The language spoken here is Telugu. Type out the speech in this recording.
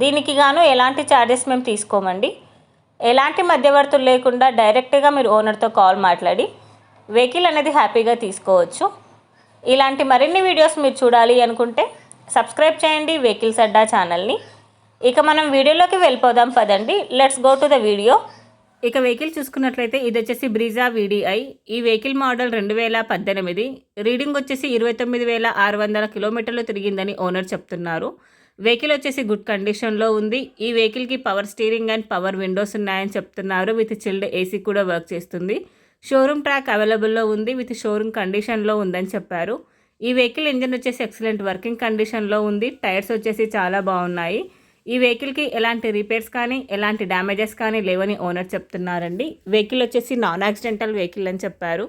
దీనికి గాను ఎలాంటి ఛార్జెస్ మేము తీసుకోమండి. ఎలాంటి మధ్యవర్తులు లేకుండా డైరెక్ట్గా మీరు ఓనర్తో కాల్ మాట్లాడి వెహికల్ అనేది హ్యాపీగా తీసుకోవచ్చు. ఇలాంటి మరిన్ని వీడియోస్ మీరు చూడాలి అనుకుంటే సబ్స్క్రైబ్ చేయండి వెహికల్స్ అడ్డా ఛానల్ని ఇక మనం వీడియోలోకి వెళ్ళిపోదాం పదండి. Let's go to the video ఇక వెహికల్ చూసుకున్నట్లయితే ఇది వచ్చేసి బ్రీజా వీడిఐ ఈ వెహికల్ మోడల్ రెండు వేల పద్దెనిమిది. రీడింగ్ వచ్చేసి ఇరవై తొమ్మిది వేల ఆరు వందల కిలోమీటర్లు తిరిగిందని ఓనర్ చెప్తున్నారు. వెహికల్ వచ్చేసి గుడ్ కండిషన్లో ఉంది. ఈ వెహికల్కి power steering and power windows ఉన్నాయని చెప్తున్నారు. విత్ చిల్డ్ ఏసీ కూడా వర్క్ చేస్తుంది. షోరూమ్ ట్రాక్ అవైలబుల్లో ఉంది. విత్ షోరూమ్ కండిషన్లో ఉందని చెప్పారు. ఈ వెహికల్ ఇంజన్ వచ్చేసి ఎక్సలెంట్ వర్కింగ్ కండిషన్లో ఉంది. టైర్స్ వచ్చేసి చాలా బాగున్నాయి. ఈ వెహికల్కి ఎలాంటి రిపేర్స్ కానీ ఎలాంటి డ్యామేజెస్ కానీ లేవని ఓనర్ చెప్తున్నారండి. వెహికల్ వచ్చేసి నాన్ యాక్సిడెంటల్ వెహికల్ అని చెప్పారు.